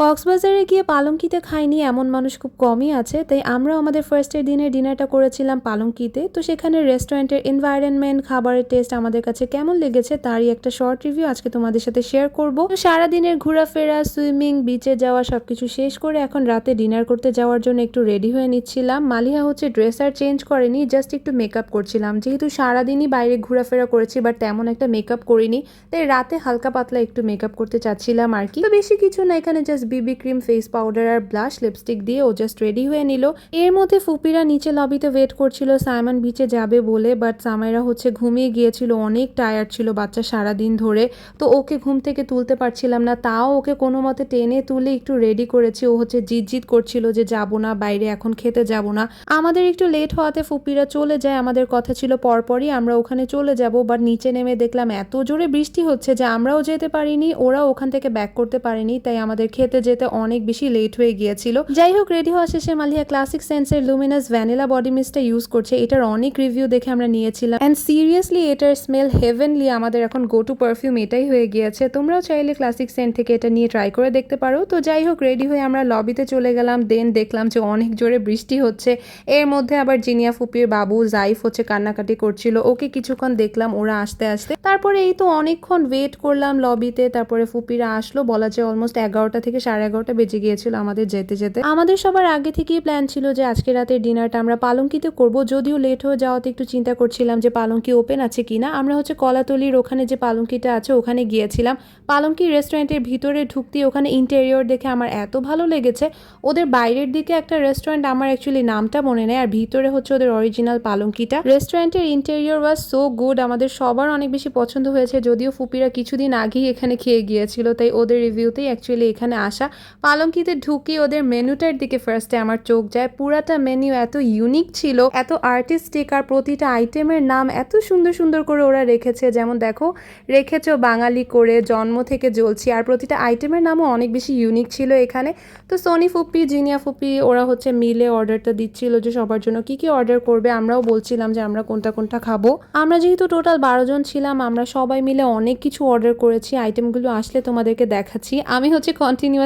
কক্সবাজারে গিয়ে পালঙ্কিতে খাইনি, এমন মানুষ খুব কমই আছে। তাই আমরা আমাদের ফার্স্টের দিনের ডিনারটা করেছিলাম পালঙ্কিতে। তো সেখানে রেস্টুরেন্টের এনভায়রনমেন্ট খাবারের টেস্ট আমাদের কাছে কেমন লেগেছে তারই একটা শর্ট রিভিউ আজকে তোমাদের সাথে শেয়ার করব। তো সারাদিনের ঘোরাফেরা সুইমিং বিচে যাওয়া সবকিছু শেষ করে এখন রাতে ডিনার করতে যাওয়ার জন্য একটু রেডি হয়ে নিচ্ছিলাম। মালিহা হচ্ছে ড্রেস আর চেঞ্জ করেনি জাস্ট একটু মেকআপ করছিলাম। যেহেতু সারাদিনই বাইরে ঘোরাফেরা করেছি বাট তেমন একটা মেকআপ করিনি। তাই রাতে হালকা পাতলা একটু মেকআপ করতে চাচ্ছিলাম আর কি। তো বেশি কিছু না, এখানে just BB cream face powder আর ব্লাশ লিপস্টিক দিয়ে ও জাস্ট রেডি হয়ে নিল। এর মধ্যে ফুপিরা নিচে লবিতে ওয়েট করছিল, সাইমন বিচে যাবে বলে, বাট সামাইরা হচ্ছে ঘুমিয়ে গিয়েছিল, অনেক টায়ার্ড ছিল বাচ্চা সারা দিন ধরে। তো ওকে ঘুম থেকে তুলতে পারছিলাম না, তাও ওকে কোনো মতে টেনে তুলে একটু রেডি করেছি। ও হচ্ছে জিদ করছিল যে যাব না, বাইরে এখন খেতে যাব না। আমাদের একটু লেট হওয়াতে ফুপিরা চলে যায়, আমাদের কথা ছিল পরপরই আমরা ওখানে চলে যাব, বাট নিচে নেমে দেখলাম এত জোরে বৃষ্টি হচ্ছে যে আমরাও যেতে পারিনি ওরা ওখান থেকে ব্যাক করতে পারেনি, তাই আমাদের খেতে যেতে অনেক বেশি লেট হয়ে গিয়েছিল। যাই হোক রেডি হওয়া শেষে মালিয়া ক্লাসিক সেন্সের লুমিনাস ভ্যানিলা বডি মিস্টটা ইউজ করছে। এটার অনেক রিভিউ দেখে আমরা নিয়েছিলাম। অ্যান্ড সিরিয়াসলি এটার স্মেল হেভেনলি আমাদের এখন গো টু পারফিউম এটাই হয়ে গিয়েছে। তোমরাও চাইলে ক্লাসিক সেন্ট থেকে এটা নিয়ে ট্রাই করে দেখতে পারো। তো যাই হোক রেডি হয়ে আমরা লবিতে চলে গেলাম। দেন দেখলাম যে অনেক জোরে বৃষ্টি হচ্ছে। এর মধ্যে আবার জিনিয়া ফুপির বাবু জাইফ হচ্ছে কান্নাকাটি করছিল। ওকে কিছুক্ষণ দেখলাম, ওরা আসতে আসতে। তারপরে এই তো অনেকক্ষণ ওয়েট করলাম লবিতে। তারপরে ফুপিরা আসলো। বলা যায় অলমোস্ট এগারোটা থেকে সাড়ে এগারোটা বেজে গিয়েছিল আমাদের যেতে যেতে। আমাদের সবার আগে থেকেই প্ল্যান ছিল যে আজকে রাতের ডিনারটা আমরা পালঙ্কিতে করব। যদিও লেট হয়ে যাওয়াতে একটু চিন্তা করছিলাম যে পালঙ্কি ওপেন আছে কিনা। আমরা হচ্ছে কলাতলির ওখানে যে পালঙ্কিটা আছে ওখানে গিয়েছিলাম। পালঙ্কি রেস্টুরেন্টের ভিতরে ঢুকতে ওখানে ইন্টেরিয়র দেখে আমার এত ভালো লেগেছে। ওদের বাইরের দিকে একটা রেস্টুরেন্ট আমার অ্যাকচুয়ালি নামটা মনে নেই। আর ভিতরে হচ্ছে ওদের অরিজিনাল পালঙ্কিটা। রেস্টুরেন্টের ইন্টেরিয়র ওয়াজ সো গুড আমাদের সবার অনেক বেশি পছন্দ হয়েছে। যদিও ফুপিরা কিছুদিন আগেই এখানে খেয়ে গিয়েছিল, তাই ওদের রিভিউতেই অ্যাকচুয়ালি এখানে আসা। পালঙ্কিতে ঢুকে ওদের মেনুটার দিকে ফার্স্টে আমার চোখ যায়। পুরাটা মেনু এত ইউনিক ছিল, এত আর্টিস্টিক আর প্রতিটা আইটেমের নাম এত সুন্দর সুন্দর করে ওরা রেখেছে। যেমন দেখো, রেখেছো বাঙালি করে, জন্ম থেকে জ্বলছি, আর প্রতিটা আইটেমের নামও অনেক বেশি ইউনিক ছিল এখানে। তো সোনি ফুপি জিনিয়া ফুপি ওরা হচ্ছে মিলে অর্ডারটা দিচ্ছিল যে সবার জন্য কি কি অর্ডার করবে। আমরাও বলছিলাম যে আমরা কোনটা কোনটা খাব। আমরা যেহেতু টোটাল বারো জন ছিলাম, আমরা সবাই মিলে অনেক কিছু অর্ডার করেছি। আইটেমগুলো আসলে তোমাদেরকে দেখাচ্ছি। আমি হচ্ছে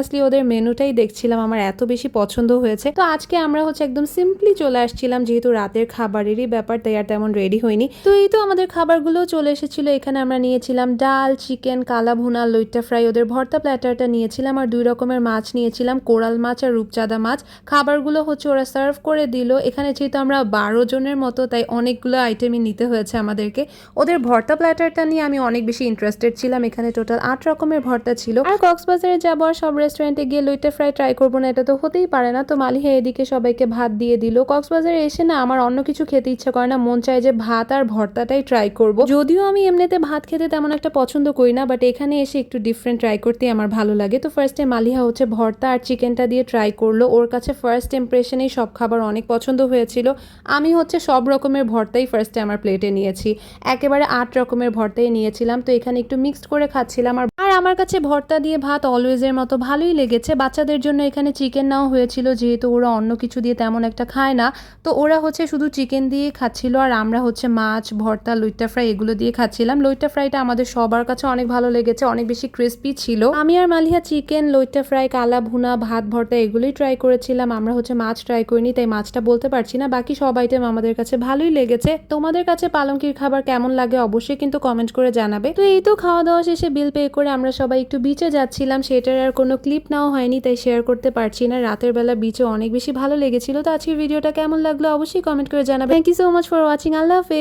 কন্টিনিউয়াসলি ওদের মেনুটাই দেখছিলাম, আমার এত বেশি পছন্দ হয়েছে। তো আজকে আমরা হচ্ছে একদম সিম্পলি চলে আসছিলাম, যেহেতু রাতের খাবারেরই ব্যাপার, তাই আর তেমন রেডি হয়নি তো এই তো আমাদের খাবারগুলো চলে এসেছিল, এখানে আমরা নিয়েছিলাম ডাল চিকেন কালা ভুনা, লইট্টা ফ্রাই ওদের ভর্তা প্ল্যাটারটা নিয়েছিলাম, আর দুই রকমের মাছ নিয়েছিলাম, কোরাল মাছ আর রূপচাঁদা মাছ। খাবারগুলো হচ্ছে ওরা সার্ভ করে দিল, এখানে যেহেতু আমরা বারো জনের মতো, তাই অনেকগুলো আইটেমই নিতে হয়েছে আমাদেরকে। ওদের ভর্তা প্ল্যাটারটা নিয়ে আমি অনেক বেশি ইন্টারেস্টেড ছিলাম, এখানে টোটাল আট রকমের ভর্তা ছিল। আর কক্সবাজারে যাব আর সব রেস্টুরেন্টে গিয়ে লইট্টা ফ্রাই ট্রাই করব না, এটা তো হতেই পারে না। তো মালিহা এদিকে সবাইকে ভাত দিয়ে দিল। কক্সবাজারে এসে না আমার অন্য কিছু খেতে ইচ্ছা করে না, মন চায় যে ভাত আর ভর্তাটাই ট্রাই করব। যদিও আমি এমনিতে ভাত খেতে তেমন একটা পছন্দ করি না বাট এখানে এসে একটু ডিফারেন্ট ট্রাই করতে আমার ভালো লাগে। তো ফার্স্টে মালিহা হচ্ছে ভর্তা আর চিকেনটা দিয়ে ট্রাই করল। ওর কাছে ফার্স্ট ইমপ্রেশনেই সব খাবার অনেক পছন্দ হয়েছিল। আমি হচ্ছে সব রকমের ভর্তাই ফার্স্টে আমার প্লেটে নিয়েছি। একেবারে আট রকমের ভর্তাই নিয়েছিলাম। তো এখানে একটু মিক্সড করে খাচ্ছিলাম। আর আমার কাছে ভর্তা দিয়ে ভাত অলওয়েজের মতো ভালোই লেগেছে। বাচ্চাদের জন্য এখানে চিকেন নাও হয়েছিল, যেহেতু ওরা অন্য কিছু দিয়ে তেমন একটা খায় না। তো ওরা হচ্ছে শুধু চিকেন দিয়ে খাচ্ছিল, আর আমরা হচ্ছে মাছ, ভর্তা, লইট্টা ফ্রাই এগুলো দিয়ে খাচ্ছিলাম। লইট্টা ফ্রাইটা আমাদের সবার কাছে অনেক ভালো লেগেছে, অনেক বেশি ক্রিস্পি ছিল। আমি আর মালিয়া চিকেন লইট্টা ফ্রাই কালা ভুনা, ভাত, ভর্তা এগুলোই ট্রাই করেছিলাম। আমরা হচ্ছে মাছ ট্রাই করিনি, তাই মাছটা বলতে পারছি না। বাকি সব আইটেম আমাদের কাছে ভালোই লেগেছে। তোমাদের কাছে পালঙ্কির খাবার কেমন লাগে অবশ্যই কিন্তু কমেন্ট করে জানাবে। তো এই তো খাওয়া দাওয়া শেষে বিল পে করে আমরা সবাই একটু বিচে যাচ্ছিলাম, সেটার আর কোনো ক্লিপ নাও হয়নি, তাই শেয়ার করতে পারছি না। রাতের বেলা বিচে অনেক বেশি ভালো লেগেছিল, তো আজকের ভিডিওটা কেমন লাগল অবশ্যই কমেন্ট করে জানাবে। Thank you so much for watching Allah হাফেজ।